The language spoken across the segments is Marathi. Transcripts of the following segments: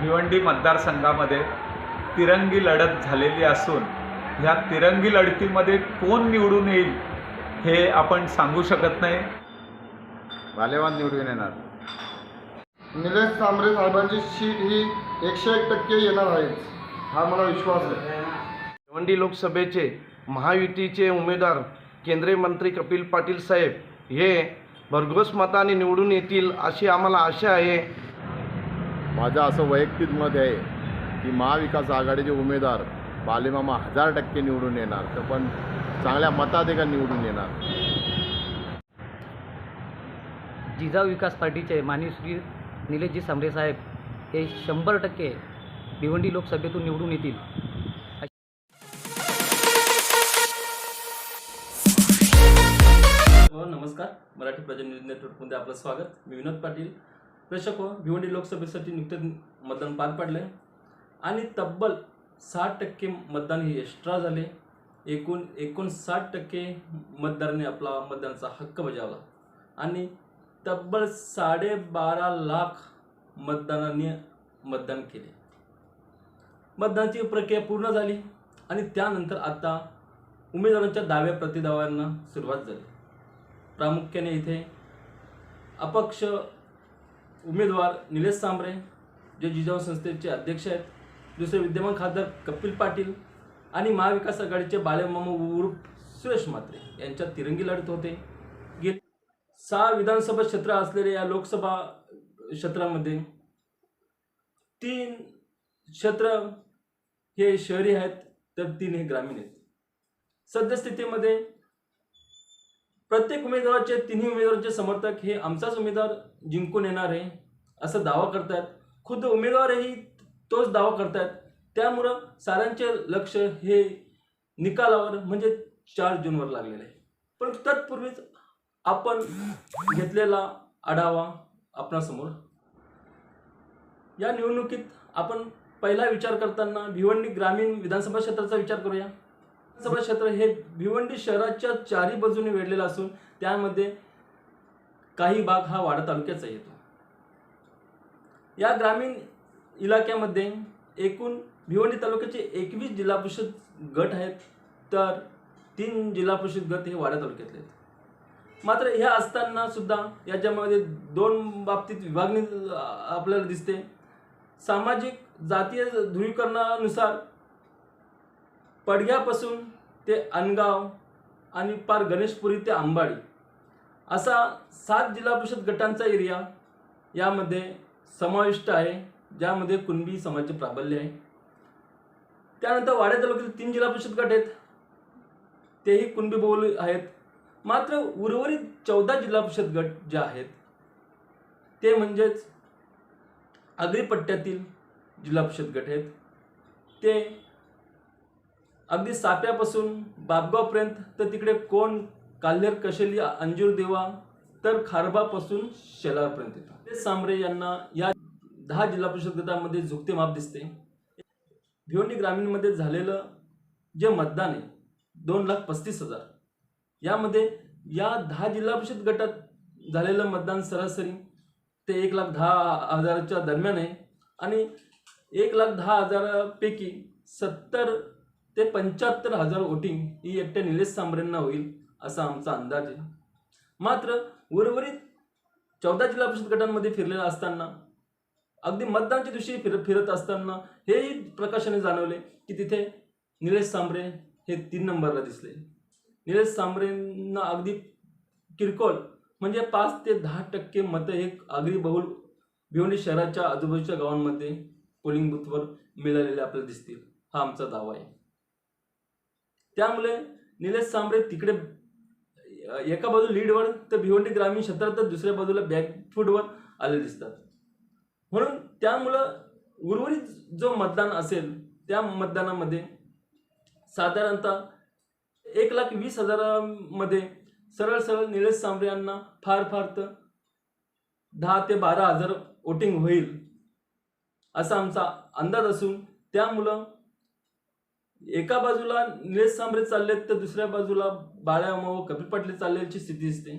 भिवंडी मतदारसंघामध्ये तिरंगी लढत झालेली असून ह्या तिरंगी लढतीमध्ये कोण निवडून येईल हे आपण सांगू शकत नाही. भालेवान निवडून येणार. निलेश सांबरे साहेबांची सीट ही एकशे एक टक्के येणार आहेच हा मला विश्वास आहे. भिवंडी लोकसभेचे महायुतीचे उमेदवार केंद्रीय मंत्री कपिल पाटील साहेब हे भरघोस मताने निवडून येतील अशी आम्हाला आशा आहे. माझं असं वैयक्तिक मत आहे की महाविकास आघाडीचे उमेदवार बालेमामा हजार टक्के निवडून येणार तर पण चांगल्या मताधिकार निवडून येणार. जिजाऊ विकास पार्टीचे माननीय श्री निलेशजी सांबरे साहेब हे शंभर टक्के भिवंडी लोकसभेतून निवडून येतील. हो नमस्कार. मराठी प्रजा न्यूज नेटवर्कमध्ये आपलं स्वागत. मी विनोद पाटील प्रेक्षक हो भिवंडी लोकसभेसाठी नुकतेच मतदान पार पडले आणि तब्बल साठ टक्के मतदान हे एक्स्ट्रा झाले. एकूण एकोणसाठ टक्के मतदारांनी आपला मतदानाचा हक्क बजावला. आणि तब्बल साडेबारा लाख मतदानांनी मतदान केले. मतदानाची प्रक्रिया पूर्ण झाली आणि त्यानंतर आता उमेदवारांच्या दाव्या प्रतिदाव्यांना सुरुवात झाली. प्रामुख्याने इथे अपक्ष उमेदवार निलेश सांबरे जे जिजाऊ संस्थेचे अध्यक्ष आहेत. दुसरे विद्यमान खासदार कपिल पाटील आणि महाविकास आघाडीचे बालेमामा उर्फ सुरेश म्हात्रे यांच्यात तिरंगी लढत होते. गेली सहा विधानसभा क्षेत्र असलेल्या या लोकसभा क्षेत्रामध्ये तीन क्षेत्र हे शहरी आहेत तर तीन हे ग्रामीण आहेत. सद्यस्थितीमध्ये प्रत्येक उमेदवाराचे तिन्ही उमेदवारांचे समर्थक हे आमचाच उमेदवार जिंकून येणार आहे असं दावा करतायत. खुद्द उमेदवारही तोच दावा करतायत. त्यामुळं साऱ्यांचे लक्ष हे निकालावर म्हणजे चार जूनवर लागलेलं आहे. पण तत्पूर्वीच आपण घेतलेला आढावा आपणासमोर. या निवडणुकीत आपण पहिला विचार करताना भिवंडी ग्रामीण विधानसभा क्षेत्राचा विचार करूया. विधानसभा क्षेत्र हे भिवंडी शहराच्या चारी बाजूने वेढलेलं असून त्यामध्ये काही भाग हा वाडा तालुक्याचा येतो. या ग्रामीण इलाक्यामध्ये एकूण भिवंडी तालुक्याचे एकवीस जिल्हा परिषद गट आहेत तर तीन जिल्हा परिषद गट हे वाडा तालुक्यातले आहेत. मात्र ह्या असताना सुद्धा याच्यामध्ये दोन बाबतीत विभागणी आपल्याला दिसते. सामाजिक जातीय ध्रुवीकरणानुसार पडग्यापासून ते अनगाव आणि पार गणेशपुरी ते आंबाडी असा सात जिल्हा परिषद गटांचा एरिया यामध्ये समाविष्ट आहे ज्यामध्ये कुणबी समाजाचे प्राबल्य आहे. त्यानंतर वाड्या तालुक्यातील तीन जिल्हा परिषद गट आहेत. तेही कुणबी बहुल आहेत. मात्र उर्वरित चौदा जिल्हा परिषद गट जे आहेत ते म्हणजेच आगरी पट्ट्यातील जिल्हा परिषद गट आहेत. ते अगदी साप्यापासून बापगावपर्यंत. तर तिकडे कोण? काल्हेर कशेली अंजूर देवा तर खारबापासून शेलारपर्यंत येतो. ते सांबरे यांना या दहा जिल्हा परिषद गटामध्ये झुकते माप दिसते. भिवंडी ग्रामीणमध्ये झालेलं जे मतदान आहे दोन लाख पस्तीस हजार. यामध्ये या दहा जिल्हा परिषद गटात झालेलं मतदान सरासरी ते एक लाख दहा हजाराच्या दरम्यान आहे. आणि एक लाख दहा हजारापैकी सत्तर ते पंच्याहत्तर हजार वोटिंग ही एकट्या निलेश सांबरेंना होईल असा आमचा अंदाज आहे. मात्र उर्वरित चौदा जिल्हा परिषद गटांमध्ये फिरलेला असताना अगदी मतदानच्या दिवशी फिर फिरत असताना हेही प्रकाशाने जाणवले की तिथे निलेश सांबरे हे तीन नंबरला दिसले. निलेश सांबरेंना अगदी किरकोळ म्हणजे पाच ते दहा टक्के मतं हे आगरी बहुल भिवंडी शहराच्या आजूबाजूच्या गावांमध्ये पोलिंग बूथवर मिळालेले आपल्याला दिसतील. हा आमचा दावा आहे. त्यामुळे निलेश सांबरे तिकडे एका बाजूला लीडवर तर भिवंडी ग्रामीण क्षेत्रात तर दुसऱ्या बाजूला बॅकफूटवर आले दिसतात. म्हणून त्यामुळं उर्वरित जो मतदान असेल त्या मतदानामध्ये साधारणतः एक लाख वीस हजारामध्ये सरळ सरळ निलेश सांबरे यांना फार फार तर दहा ते बारा हजार वोटिंग होईल असा आमचा अंदाज असून त्यामुळं एका बाजूला निलेश सांबरे चाललेत तर दुसऱ्या बाजूला बाळ्यामा व कपिल पाटील चालल्याची स्थिती दिसते.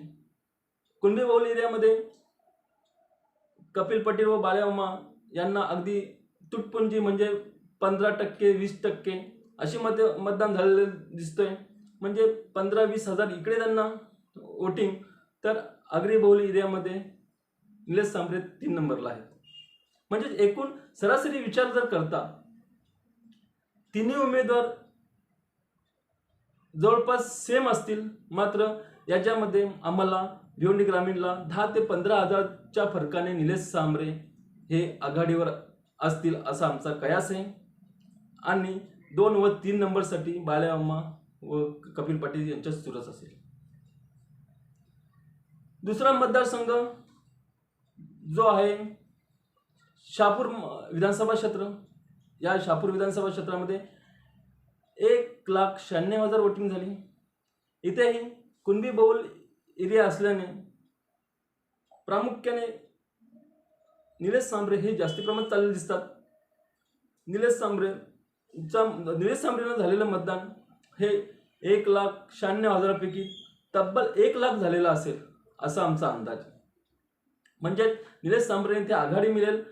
कुणबी बाऊल एरियामध्ये कपिल पटेल व बाळ्यामा यांना अगदी तुटपुंजी म्हणजे पंधरा टक्के वीस टक्के अशी मत मतदान झालेलं दिसतंय. म्हणजे पंधरा वीस हजार इकडे त्यांना वोटिंग तर आगरी बहुली एरियामध्ये निलेश सांबरे तीन नंबरला आहेत. म्हणजे एकूण सरासरी विचार जर करता तिन्ही उमेदवार जवळपास सेम असतील मात्र याच्यामध्ये आम्हाला भिवंडी ग्रामीणला दहा ते पंधरा हजारच्या फरकाने निलेश सांबरे हे आघाडीवर असतील असा आमचा कयास आहे. आणि दोन व तीन नंबरसाठी बाळ्याम्मा व कपिल पाटील यांच्या चुरस असेल. दुसरा मतदारसंघ जो आहे शहापूर विधानसभा क्षेत्र. या शहापूर विधानसभा क्षेत्रामध्ये एक लाख शहाण्णव हजार वोटिंग झाली. इथेही कुणबी बहुल एरिया असल्याने प्रामुख्याने निलेश सांबरे हे जास्ती प्रमाणात चाललेले दिसतात. निलेश सांबरेचा निलेश सांबरेनं झालेलं मतदान हे एक लाख शहाण्णव हजारापैकी तब्बल एक लाख झालेला असेल असा आमचा अंदाज. म्हणजे निलेश सांबरे इथे आघाडी मिळेल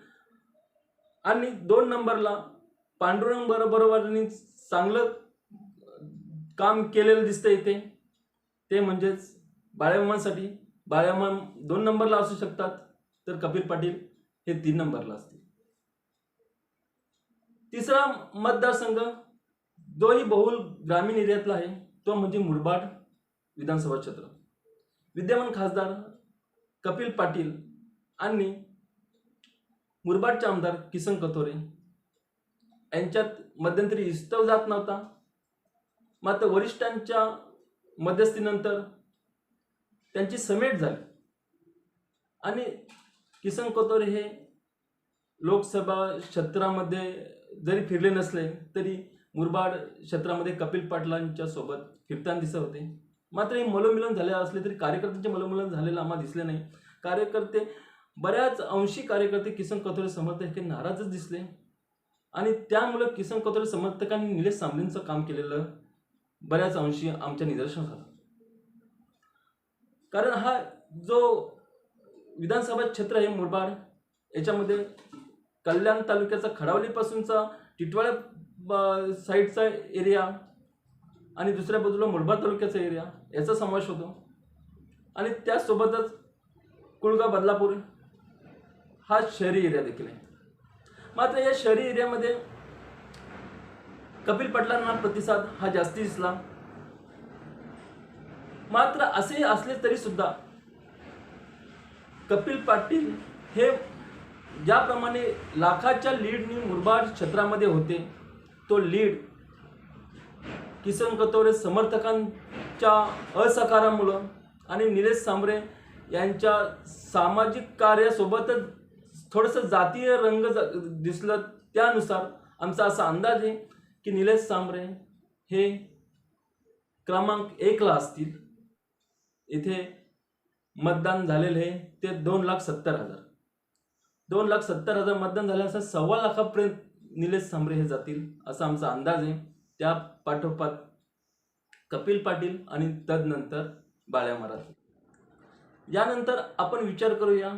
आणि दोन नंबरला पांडुरंग बरोबरांनी चांगलं काम केलेलं दिसतं इथे. ते म्हणजेच बाळ्यामांसाठी बाळ्यामान दोन नंबरला असू शकतात तर कपिल पाटील हे तीन नंबरला असतील. तिसरा मतदारसंघ जोही बहुल ग्रामीण एरियातला आहे तो म्हणजे मुरबाड विधानसभा क्षेत्र. विद्यमान खासदार कपिल पाटील आणि मुरबाडचे आमदार किसन कथोरे यांच्यात मध्यंतरी इस्तव जात नव्हता. मात्र वरिष्ठांच्या मध्यस्थीनंतर त्यांची समेट झाली. आणि किसन कोतोरे हे लोकसभा क्षेत्रामध्ये जरी फिरले नसले तरी मुरबाड क्षेत्रामध्ये कपिल पाटलांच्या सोबत फिरताना दिसत होते. मात्र हे मलोमिलन झाले असले तरी कार्यकर्त्यांचे मलोमिलन झालेलं आम्हाला दिसले नाही. कार्यकर्ते बऱ्याच अंशी कार्यकर्ते किसन कथोरे समर्थक हे नाराजच दिसले. आणि त्यामुळे किसन कथोरे समर्थकांनी निलेश सांबलेंचं काम केलेलं बऱ्याच अंशी आमच्या निदर्शनास आलं. कारण हा जो विधानसभा क्षेत्र आहे मुरबाड याच्यामध्ये कल्याण तालुक्याचा खडावलीपासूनचा टिटवाळ्या साईडचा एरिया आणि दुसऱ्या बाजूला मुरबाड तालुक्याचा एरिया याचा समावेश होतो. आणि त्यासोबतच कुळगाव बदलापूर हा शहरी एरिया देखील आहे. मात्र या शहरी एरियामध्ये कपिल पाटलांना प्रतिसाद हा जास्ती दिसला. मात्र असे असले तरी सुद्धा कपिल पाटील हे ज्याप्रमाणे लाखाच्या लीडने मुरबाड क्षेत्रामध्ये होते तो लीड किसन कतोरे समर्थकांच्या असकारामुळं आणि निलेश सांबरे यांच्या सामाजिक कार्यासोबतच थोडंसं जातीय रंग ज- दिसलं त्यानुसार आमचा असा अंदाज आहे की निलेश सांबरे हे क्रमांक एकला असतील. इथे मतदान झालेले आहे. ते दोन लाख सत्तर हजार. दोन लाख सत्तर हजार मतदान झाले असं सव्वा लाखापर्यंत निलेश सांबरे हे जातील असा आमचा अंदाज आहे. त्या पाठोपाठ कपिल पाटील आणि तदनंतर बाळ्या मराठी यानंतर आपण विचार करूया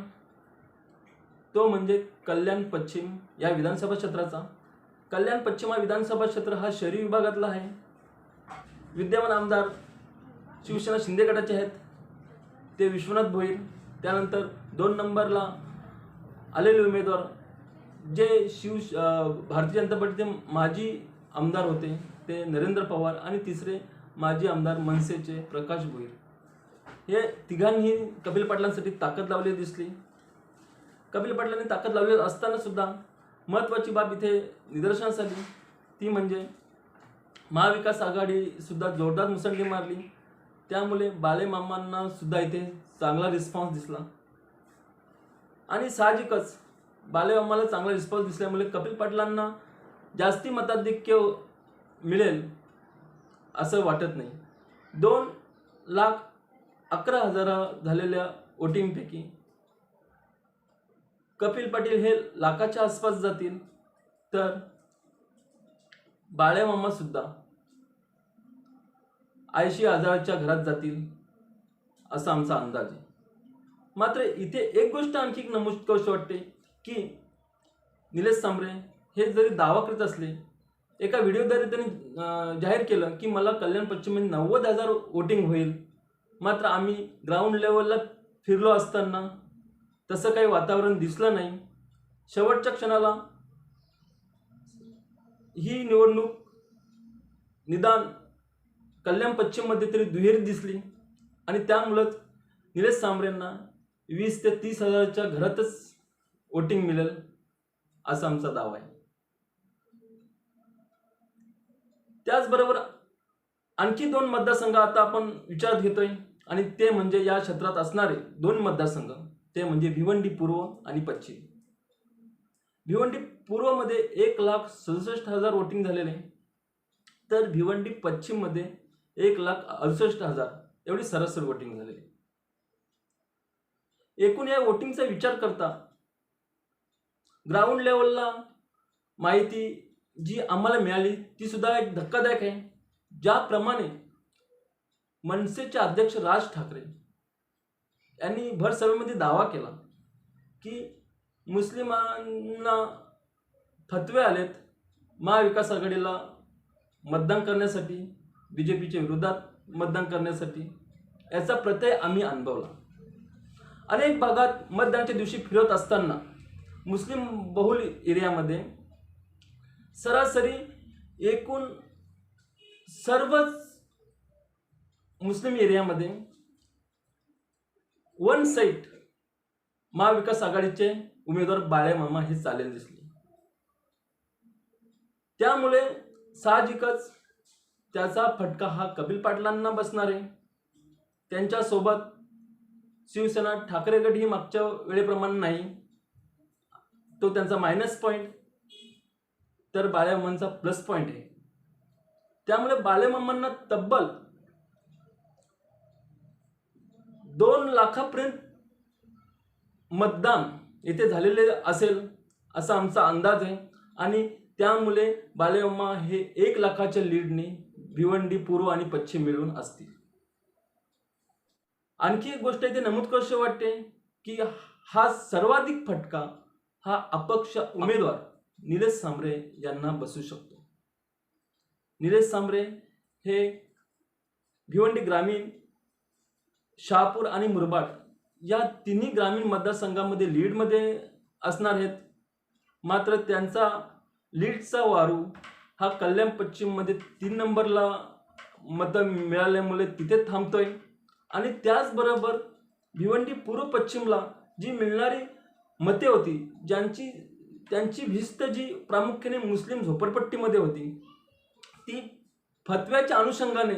तो म्हणजे कल्याण पश्चिम या विधानसभा क्षेत्राचा. कल्याण पश्चिम हा विधानसभा क्षेत्र हा शहरी विभागातला आहे. विद्यमान आमदार शिवसेना शिंदे गटाचे आहेत. ते विश्वनाथ भोईर त्यानंतर दोन नंबरला आलेले उमेदवार जे शिव भारतीय जनता पार्टीचे माजी आमदार होते ते नरेंद्र पवार आणि तिसरे माजी आमदार मनसेचे प्रकाश भोईर. हे तिघांनी कपिल पाटलांसाठी ताकद लावली दिसली. कपिल पाटलांनी ताकद लावलेली असताना सुद्धा महत्त्वाची बाब इथे निदर्शनास आली. ती म्हणजे महाविकास आघाडी सुद्धा जोरदार मुसंडी मारली. त्यामुळे बालेमामांना सुद्धा इथे चांगला रिस्पॉन्स दिसला. आणि साहजिकच बालेमामाला चांगला रिस्पॉन्स दिसल्यामुळे कपिल पाटलांना जास्ती मताधिक्य मिळेल असं वाटत नाही. दोन लाख अकरा हजार झालेल्या वोटिंगपैकी कपिल पाटील हे लाखाच्या आसपास जातील तर बाळेमामा सुद्धा ऐंशी हजाराच्या घरात जातील असा आमचा अंदाज आहे. मात्र इथे एक गोष्ट आणखी नमूद करूशी वाटते की निलेश सांबरे हे जरी दावा करीत असले एका व्हिडिओद्वारे त्यांनी जाहीर केलं की मला कल्याण पश्चिममध्ये नव्वद हजार वोटिंग होईल. मात्र आम्ही ग्राउंड लेवलला फिरलो असताना तसं काही वातावरण दिसलं नाही. शेवटच्या क्षणाला ही निवडणूक निदान कल्याण पश्चिममध्ये तरी दुहेरी दिसली आणि त्यामुळंच निलेश सांबरेंना वीस ते तीस हजाराच्या घरातच वोटिंग मिळेल असा आमचा दावा आहे. त्याचबरोबर आणखी दोन मतदारसंघ आता आपण विचारात घेतोय आणि ते म्हणजे या क्षेत्रात असणारे दोन मतदारसंघ. ते म्हणजे भिवंडी पूर्व आणि पश्चिम. भिवंडी पूर्वमध्ये एक लाख सदुसष्ट हजार वोटिंग झालेले. तर भिवंडी पश्चिममध्ये एक लाख अडुसष्ट हजार एवढी सरासरी वोटिंग झालेली. एकूण या वोटिंगचा विचार करता ग्राउंड लेवलला माहिती जी आम्हाला मिळाली ती सुद्धा एक धक्कादायक आहे. ज्याप्रमाणे मनसेचे अध्यक्ष राज ठाकरे यांनी भर सभेमध्ये दावा केला की मुस्लिमांना फतवे आलेत महाविकास आघाडीला मतदान करण्यासाठी बी जे पीच्या विरोधात मतदान करण्यासाठी. याचा प्रत्यय आम्ही अनुभवला. अनेक भागात मतदानाच्या दिवशी फिरत असताना मुस्लिम बहुल एरियामध्ये सरासरी एकूण सर्वच मुस्लिम एरियामध्ये वन साईट महाविकास आघाडीचे उमेदवार बाळे मामा हे चालेल दिसले. त्यामुळे साहजिकच त्याचा फटका हा कपिल पाटलांना बसणार आहे. त्यांच्यासोबत शिवसेना ठाकरे गट ही मागच्या वेळेप्रमाणे नाही. तो त्यांचा मायनस पॉईंट तर बाळेमामांचा प्लस पॉईंट आहे. त्यामुळे बाळेमामांना तब्बल दोन लाखापर्यंत मतदान येथे झालेले असेल असा आमचा अंदाज आहे. आणि त्यामुळे बालेमामा हे एक लाखाच्या लीडने भिवंडी पूर्व आणि पश्चिम मिळून असतील. आणखी एक गोष्ट इथे नमूद करूशी वाटते की हा सर्वाधिक फटका हा अपक्ष उमेदवार निलेश सांबरे यांना बसू शकतो. निलेश सांबरे हे भिवंडी ग्रामीण शहापूर आणि मुरबाड या तिन्ही ग्रामीण मतदारसंघामध्ये लीडमध्ये असणार आहेत. मात्र त्यांचा लीडचा वारू हा कल्याण पश्चिममध्ये तीन नंबरला मतं मिळाल्यामुळे तिथे थांबतोय. आणि त्याचबरोबर भिवंडी पूर्व पश्चिमला जी मिळणारी मते होती ज्यांची त्यांची भिस्त जी प्रामुख्याने मुस्लिम झोपडपट्टीमध्ये होती ती फतव्याच्या अनुषंगाने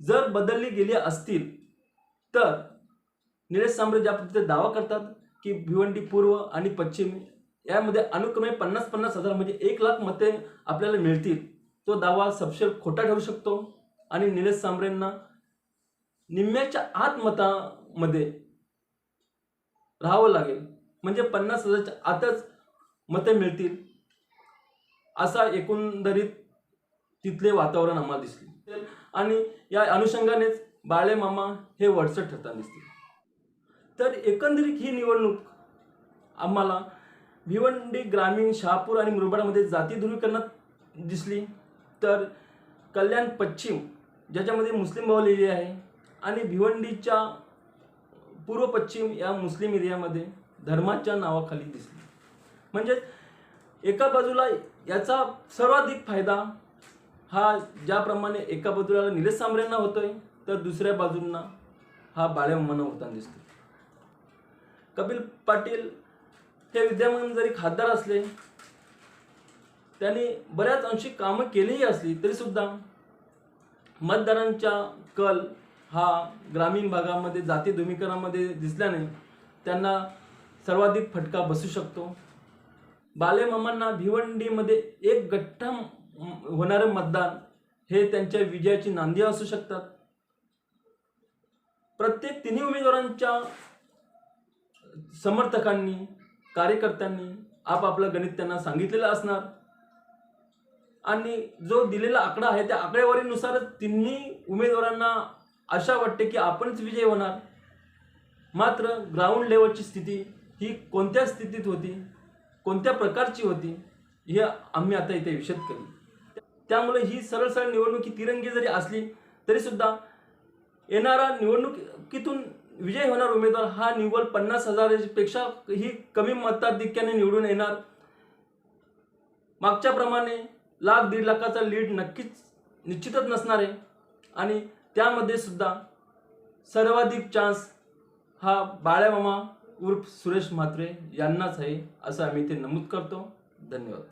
जर बदलली गेली असतील तर निलेश साम्राज्य ज्या तिथे दावा करतात की भिवंडी पूर्व आणि पश्चिम यामध्ये अनुक्रमे पन्नास पन्नास हजार म्हणजे एक लाख मते आपल्याला मिळतील तो दावा सपशेल खोटा ठरू शकतो. आणि निलेश सांबरेंना निम्म्याच्या आत मतामध्ये राहावं लागेल. म्हणजे पन्नास हजारच्या आतच मते मिळतील असा एकंदरीत तिथले वातावरण आम्हाला दिसले. आणि या अनुषंगानेच बाळे मामा हे वडसट ठरताना दिसतील तर एकंदरीत ही निवडणूक आम्हाला भिवंडी ग्रामीण शहापूर आणि मुरबाडमध्ये जाती ध्रुवीकरणात दिसली. तर कल्याण पश्चिम ज्याच्यामध्ये मुस्लिम भाव एरिया आहे आणि भिवंडीच्या पूर्व पश्चिम या मुस्लिम एरियामध्ये धर्माच्या नावाखाली दिसली. म्हणजे एका बाजूला याचा सर्वाधिक फायदा हा ज्याप्रमाणे एका बाजूला निलेश सांबरेंना होतोय तर दुसऱ्या बाजूंना हा बाळेमामांना होताना दिसतो. कपिल पाटील हे विद्यमान जरी खासदार असले त्यांनी बऱ्याच अंशी कामं केलीही असली तरीसुद्धा मतदारांच्या कल हा ग्रामीण भागामध्ये जाती ध्रुवीकरणामध्ये दिसल्याने त्यांना सर्वाधिक फटका बसू शकतो. बालेमामांना भिवंडीमध्ये एक गठ्ठा होणारं मतदान हे त्यांच्या विजयाची नांदी असू शकतात. प्रत्येक तिन्ही उमेदवारांच्या समर्थकांनी कार्यकर्त्यांनी आपापलं गणित त्यांना सांगितलेलं असणार. आणि जो दिलेला आकडा आहे त्या आकडेवारीनुसारच तिन्ही उमेदवारांना आशा वाटते की आपणच विजय होणार. मात्र ग्राउंड लेवलची स्थिती ही कोणत्या स्थितीत होती कोणत्या प्रकारची होती हे आम्ही आता इथे विषद केली त्यामुळे ही सरळ सरळ निवडणूक ही तिरंगी जरी असली तरीसुद्धा येणारा निवडणुकीतून विजय होणार उमेदवार? हा निव्वळ पन्नास हजारापेक्षा ही कमी मताधिक्याने निवडून येणार. मागच्याप्रमाणे लाख दीड लाखाचा लीड नक्कीच निश्चितच नसणार आहे. आणि त्यामध्ये सुद्धा सर्वाधिक चान्स हा बाळ्यामामा उर्फ सुरेश म्हात्रे यांनाच आहे असं आम्ही ते नमूद करतो. धन्यवाद.